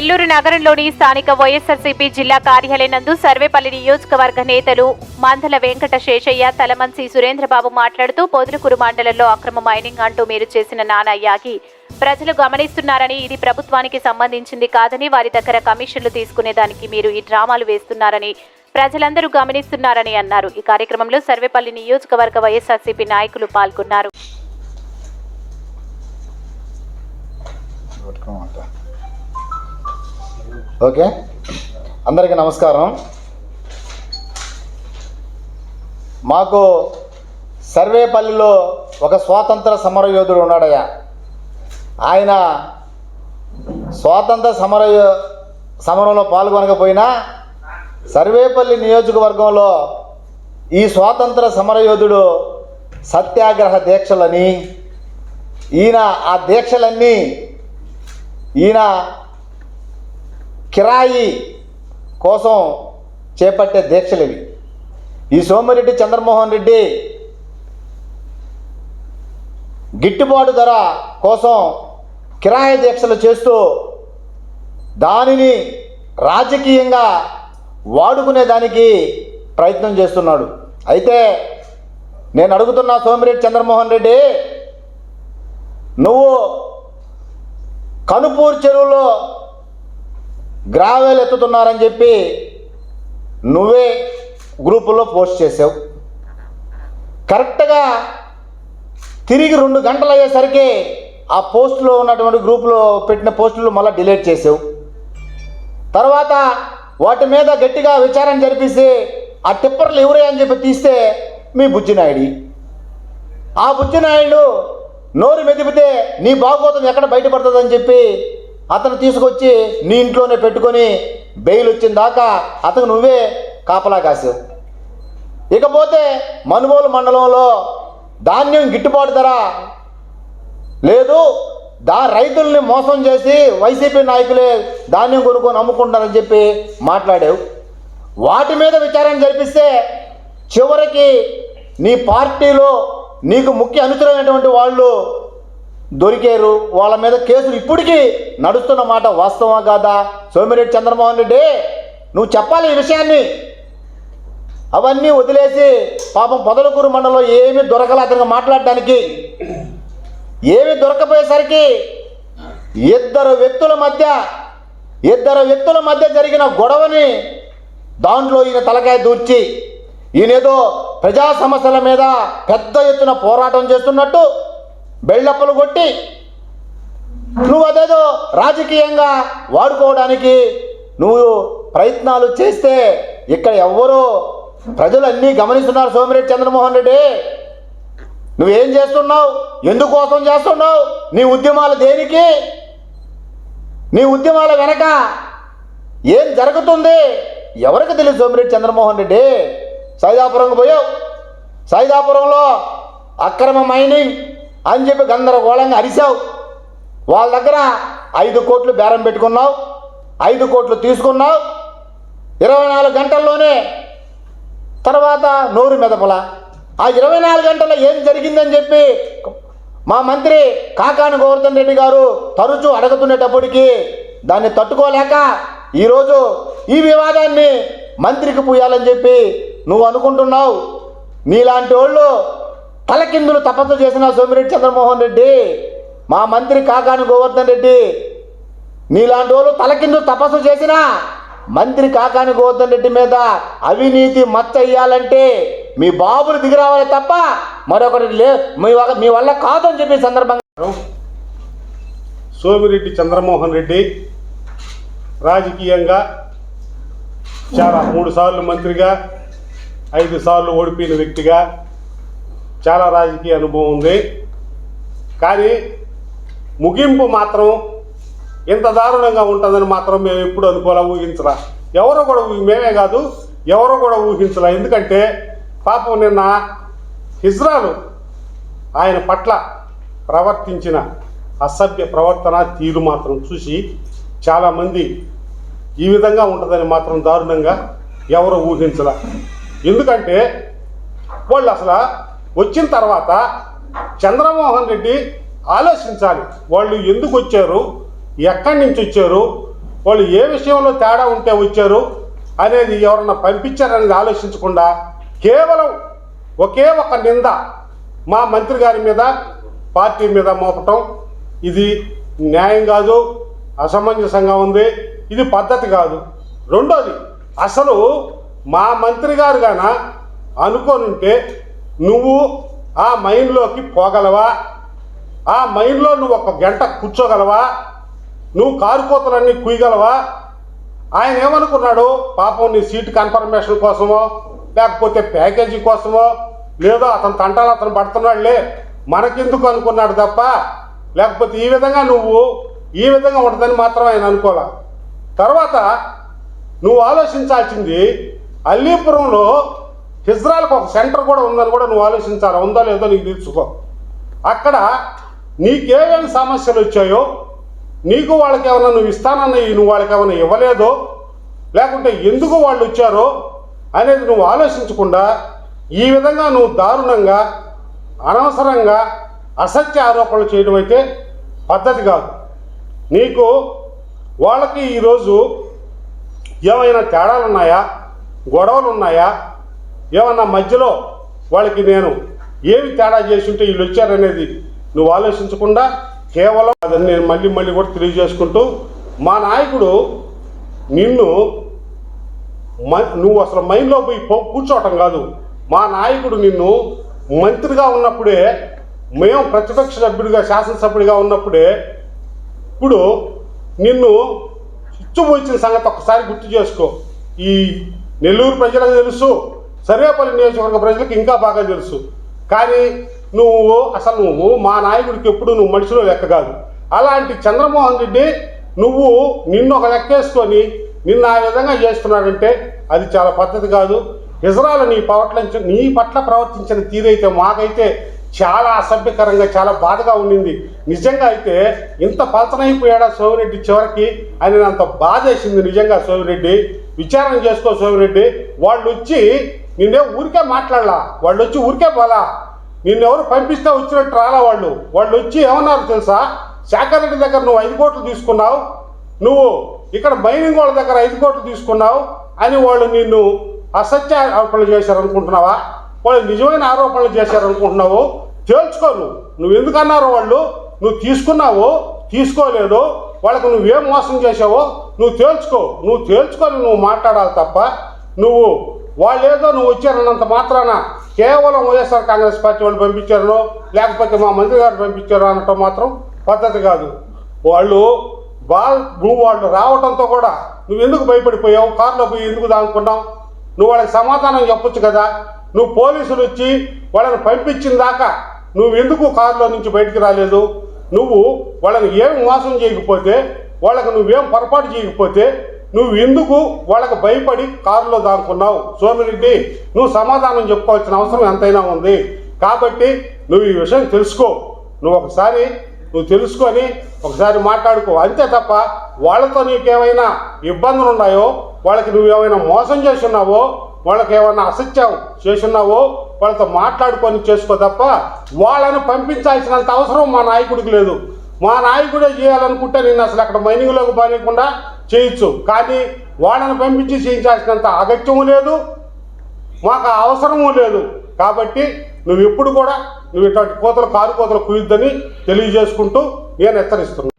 నెల్లూరు నగరంలోని స్థానిక వైఎస్ఆర్సీపీ జిల్లా కార్యాలయం నందు సర్వేపల్లి నియోజకవర్గ నేతలు మందల వెంకట శేషయ్య తలమంచి సురేంద్రబాబు మాట్లాడుతూ పొదులుకూరు మండలంలో అక్రమ మైనింగ్ అంటూ మీరు చేసిన నానా యాగి. ప్రజలు గమనిస్తున్నారని ఇది ప్రభుత్వానికి సంబంధించింది కాదని వారి దగ్గర కమిషన్లు తీసుకునేదానికి మీరు ఈ డ్రామాలు వేస్తున్నారని ప్రజలందరూ గమనిస్తున్నారని అన్నారు. ఈ కార్యక్రమంలో సర్వేపల్లి నియోజకవర్గ వైఎస్ఆర్సీపీ నాయకులు పాల్గొన్నారు. ఓకే? అందరికీ నమస్కారం. మాకు సర్వేపల్లిలో ఒక స్వాతంత్ర సమరయోధుడు ఉన్నాడయ్యా. ఆయన స్వాతంత్ర సమర సమరంలో పాల్గొనకపోయినా సర్వేపల్లి నియోజకవర్గంలో ఈ స్వాతంత్ర సమరయోధుడు సత్యాగ్రహ దీక్షలని ఈయన ఆ దీక్షలన్నీ ఈయన కిరాయి కోసం చేపట్టే దీక్షలు ఇవి ఈ సోమిరెడ్డి చంద్రమోహన్ రెడ్డి గిట్టుబాటు ధర కోసం కిరాయి దీక్షలు చేస్తూ దానిని రాజకీయంగా వాడుకునే దానికి ప్రయత్నం చేస్తున్నాడు. అయితే నేను అడుగుతున్నా సోమిరెడ్డి చంద్రమోహన్ రెడ్డి నువ్వు కనుపూర్ చెరువులో గ్రావెల్ ఎత్తుతున్నారని చెప్పి నువ్వే గ్రూపుల్లో పోస్ట్ చేసావు. కరెక్ట్గా తిరిగి రెండు గంటలు అయ్యేసరికి ఆ పోస్టులో ఉన్నటువంటి గ్రూపులో పెట్టిన పోస్టులు మళ్ళీ డిలీట్ చేసావు. తర్వాత వాటి మీద గట్టిగా విచారణ జరిపిస్తే ఆ టిప్పర్లు ఎవరే అని చెప్పి తీస్తే మీ బుజ్జినాయుడి. ఆ బుజ్జినాయుడు నోరు మెదిపితే నీ బాగోతం ఎక్కడ బయటపడుతుందని చెప్పి అతను తీసుకొచ్చి నీ ఇంట్లోనే పెట్టుకొని బెయిల్ వచ్చిన దాకా అతను నువ్వే కాపలా కాసావు. ఇకపోతే మనుబోలు మండలంలో ధాన్యం గిట్టుబాటు ధర లేదు. దా రైతుల్ని మోసం చేసి వైసీపీ నాయకులే ధాన్యం కొనుక్కొని అమ్ముకుంటారని చెప్పి మాట్లాడావు. వాటి మీద విచారణ జరిపిస్తే చివరికి నీ పార్టీలో నీకు ముఖ్య అనుచరైనటువంటి వాళ్ళు దొరికారు. వాళ్ళ మీద కేసులు ఇప్పటికీ నడుస్తున్న మాట వాస్తవా కాదా? సోమిరెడ్డి చంద్రమోహన్ రెడ్డి నువ్వు చెప్పాలి ఈ విషయాన్ని. అవన్నీ వదిలేసి పాపం పొదలకూరు మండలంలో ఏమీ దొరకలే అతనికి మాట్లాడడానికి. ఏమి దొరకపోయేసరికి ఇద్దరు వ్యక్తుల మధ్య ఇద్దరు వ్యక్తుల మధ్య జరిగిన గొడవని దాంట్లో ఈయన తలకాయ దూర్చి ఈయనేదో ప్రజా సమస్యల మీద పెద్ద ఎత్తున పోరాటం చేస్తున్నట్టు బెళ్ళప్పలు కొట్టి నువ్వు అదేదో రాజకీయంగా వాడుకోవడానికి నువ్వు ప్రయత్నాలు చేస్తే ఇక్కడ ఎవ్వరూ ప్రజలన్నీ గమనిస్తున్నారు సోమిరెడ్డి చంద్రమోహన్ రెడ్డి. నువ్వేం చేస్తున్నావు? ఎందుకోసం చేస్తున్నావు? నీ ఉద్యమాలు దేనికి? నీ ఉద్యమాల వెనక ఏం జరుగుతుంది? ఎవరికి తెలియదు సోమిరెడ్డి చంద్రమోహన్ రెడ్డి? సైదాపురంకు పోయావు. సైదాపురంలో అక్రమ మైనింగ్ అని చెప్పి గందరగోళంగా అరిశావు వాళ్ళ దగ్గర ఐదు కోట్లు బేరం పెట్టుకున్నావు ఐదు కోట్లు తీసుకున్నావు. ఇరవై నాలుగు గంటల్లోనే తర్వాత నోరు మెదపల. ఆ ఇరవై నాలుగు గంటల్లో ఏం జరిగిందని చెప్పి మా మంత్రి కాకాని గోవర్ధన్ రెడ్డి గారు తరచూ అడుగుతునేటప్పటికీ దాన్ని తట్టుకోలేక ఈరోజు ఈ వివాదాన్ని మంత్రికి పూయాలని చెప్పి నువ్వు అనుకుంటున్నావు. నీలాంటి వాళ్ళు కిందులు తపస్సు చేసిన సోమిరెడ్డి చంద్రమోహన్ రెడ్డి మా మంత్రి కాకాని గోవర్ధన్ రెడ్డి నీలాంటి వాళ్ళు తలకిందు తపస్సు చేసిన మంత్రి కాకాని గోవర్ధన్ రెడ్డి మీద అవినీతి మచ్చ వేయాలంటే మీ బాబులు దిగిరావాలి తప్ప మరొకటి లే మీ వల్ల మీ వల్ల కాదని చెప్పి సందర్భంగా సోమిరెడ్డి చంద్రమోహన్ రెడ్డి రాజకీయంగా చాలా మూడు సార్లు మంత్రిగా ఐదు సార్లు ఓడిపోయిన వ్యక్తిగా చాలా రాజకీయ అనుభవం ఉంది. కానీ ముగింపు మాత్రం ఇంత దారుణంగా ఉంటుందని మాత్రం మేము ఎప్పుడు అనుకోలే ఊహించరా ఎవరో కూడా మేమే కాదు ఎవరో కూడా ఊహించలే. ఎందుకంటే పాపం నిన్న హిజ్రాలు ఆయన పట్ల ప్రవర్తించిన అసభ్య ప్రవర్తన తీరు మాత్రం చూసి చాలామంది ఈ విధంగా ఉంటుందని మాత్రం దారుణంగా ఎవరు ఊహించలే. ఎందుకంటే వాళ్ళు అసలు వచ్చిన తర్వాత చంద్రమోహన్ రెడ్డి ఆలోచించాలి. వాళ్ళు ఎందుకు వచ్చారు? ఎక్కడి నుంచి వచ్చారు? వాళ్ళు ఏ విషయంలో తేడా ఉంటే వచ్చారు? అనేది ఎవరన్నా పంపించారనేది ఆలోచించకుండా కేవలం ఒకే ఒక నింద మా మంత్రి గారి మీద పార్టీ మీద మోపటం. ఇది న్యాయం కాదు అసమంజసంగా ఉంది. ఇది పద్ధతి కాదు. రెండోది అసలు మా మంత్రి గారు గాన అనుకోనుంటే నువ్వు ఆ మైండ్లోకి పోగలవా? ఆ మైండ్లో నువ్వు ఒక గంట కూర్చోగలవా? నువ్వు కారు కోతలన్నీ కుయ్యగలవా? ఆయన ఏమనుకున్నాడు? పాపం నీ సీట్ కన్ఫర్మేషన్ కోసమో లేకపోతే ప్యాకేజీ కోసమో లేదో అతను తంటాలు అతను పడుతున్నాడులే మనకెందుకు అనుకున్నాడు తప్ప? లేకపోతే ఈ విధంగా నువ్వు ఈ విధంగా ఉంటుందని మాత్రం ఆయన అనుకోలే. తర్వాత నువ్వు ఆలోచించాల్సింది అల్లీపురంలో హిజ్రాలకు ఒక సెంటర్ కూడా ఉందని కూడా నువ్వు ఆలోచించాలి? ఉందో లేదో నీకు తెలుసుకో అక్కడ నీకేమేమి సమస్యలు వచ్చాయో నీకు వాళ్ళకి ఏమైనా నువ్వు ఇస్తానన్నవి నువ్వు వాళ్ళకి ఏమైనా ఇవ్వలేదో లేకుంటే ఎందుకు వాళ్ళు వచ్చారో అనేది నువ్వు ఆలోచించకుండా ఈ విధంగా నువ్వు దారుణంగా అనవసరంగా అసత్య ఆరోపణలు చేయడం అయితే పద్ధతి కాదు. నీకు వాళ్ళకి ఈరోజు ఏమైనా తేడాలు ఉన్నాయా గొడవలు ఉన్నాయా ఏమన్నా మధ్యలో వాళ్ళకి నేను ఏమి తేడా చేసి ఉంటే వీళ్ళు వచ్చారనేది నువ్వు ఆలోచించకుండా కేవలం అదని నేను మళ్ళీ మళ్ళీ కూడా తెలియజేసుకుంటూ మా నాయకుడు నిన్ను మ- నువ్వు అసలు మైండ్లో పోయి కూర్చోవటం కాదు. మా నాయకుడు నిన్ను మంత్రిగా ఉన్నప్పుడే మేము ప్రతిపక్ష సభ్యుడిగా శాసనసభ్యుడిగా ఉన్నప్పుడే ఇప్పుడు నిన్ను ఇచ్చుపోయిన సంగతి ఒక్కసారి గుర్తు చేసుకో. ఈ నెల్లూరు ప్రజలకు తెలుసు. సర్వేపల్లి నియోజకవర్గ ప్రజలకు ఇంకా బాగా తెలుసు. కానీ నువ్వు అసలు నువ్వు మా నాయకుడికి ఎప్పుడు నువ్వు మనిషిలో లెక్క కాదు. అలాంటి చంద్రమోహన్ రెడ్డి నువ్వు నిన్ను ఒక లెక్కేసుకొని నిన్ను ఆ విధంగా చేస్తున్నాడంటే అది చాలా పద్ధతి కాదు. ఇజ్రాయల్ నీ పట్ల నీ పట్ల ప్రవర్తించిన తీరైతే మాకైతే చాలా అసభ్యకరంగా చాలా బాధగా ఉండింది. నిజంగా అయితే ఇంత పతనైపోయాడా సోమిరెడ్డి చివరికి? అని అంత బాధ వేసింది నిజంగా సోమిరెడ్డి. విచారణ చేసుకో సోమిరెడ్డి. వాళ్ళు వచ్చి నిన్నే ఊరికే మాట్లాడలా. వాళ్ళు వచ్చి ఊరికే పోలా. నిన్నెవరు పంపిస్తే వచ్చినట్టు రాలా వాళ్ళు. వాళ్ళు వచ్చి ఏమన్నారు తెలుసా? శాఖర్ రెడ్డి దగ్గర నువ్వు ఐదు కోట్లు తీసుకున్నావు. నువ్వు ఇక్కడ మైనింగ్ వాళ్ళ దగ్గర ఐదు కోట్లు తీసుకున్నావు అని వాళ్ళు నిన్ను అసత్య ఆరోపణలు చేశారు అనుకుంటున్నావా వాళ్ళు నిజమైన ఆరోపణలు చేశారు అనుకుంటున్నావు తేల్చుకో నువ్వు. నువ్వు ఎందుకన్నారు వాళ్ళు? నువ్వు తీసుకున్నావు తీసుకోలేదు వాళ్ళకు నువ్వేం మోసం చేసావో నువ్వు తేల్చుకో. నువ్వు తేల్చుకొని నువ్వు మాట్లాడాలి తప్ప నువ్వు వాళ్ళు ఏదో నువ్వు వచ్చారన్నంత మాత్రాన కేవలం వైఎస్ఆర్ కాంగ్రెస్ పార్టీ వాళ్ళు పంపించారనో లేకపోతే మా మంత్రి గారు పంపించారు అనటం మాత్రం పద్ధతి కాదు. వాళ్ళు బా నువ్వు వాళ్ళు రావటంతో కూడా నువ్వు ఎందుకు భయపడిపోయావు? కారులో పోయి ఎందుకు దానుకున్నావు నువ్వు వాళ్ళకి సమాధానం చెప్పొచ్చు కదా? నువ్వు పోలీసులు వచ్చి వాళ్ళని పంపించిన దాకా నువ్వు ఎందుకు కారులో నుంచి బయటికి రాలేదు? నువ్వు వాళ్ళని ఏం మోసం చేయకపోతే వాళ్ళకి నువ్వేం పొరపాటు చేయకపోతే నువ్వు ఎందుకు వాళ్ళకి భయపడి కారులో దాక్కున్నావు? సోమిరెడ్డి నువ్వు సమాధానం చెప్పుకోవాల్సిన అవసరం ఎంతైనా ఉంది. కాబట్టి నువ్వు ఈ విషయం తెలుసుకో. నువ్వు ఒకసారి నువ్వు తెలుసుకొని ఒకసారి మాట్లాడుకో. అంతే తప్ప వాళ్ళతో నీకేమైనా ఇబ్బందులు ఉన్నాయో వాళ్ళకి నువ్వేమైనా మోసం చేస్తున్నావో వాళ్ళకి ఏమైనా అసత్యం చేస్తున్నావో వాళ్ళతో మాట్లాడుకొని చేసుకో తప్ప వాళ్ళని పంపించాల్సినంత అవసరం మా నాయకుడికి లేదు. మా నాయకుడే చేయాలనుకుంటే నేను అసలు అక్కడ మైనింగ్లోకి పోనీయకుండా చేయొచ్చు కానీ వాళ్ళని పంపించి చేయించాల్సినంత అగత్యము లేదు మాకు అవసరము లేదు. కాబట్టి నువ్వు ఎప్పుడు కూడా నువ్వు ఇటువంటి కోతలు కారు కోతలు కుయ్యొద్దని తెలియజేసుకుంటూ నేను హెచ్చరిస్తున్నాను.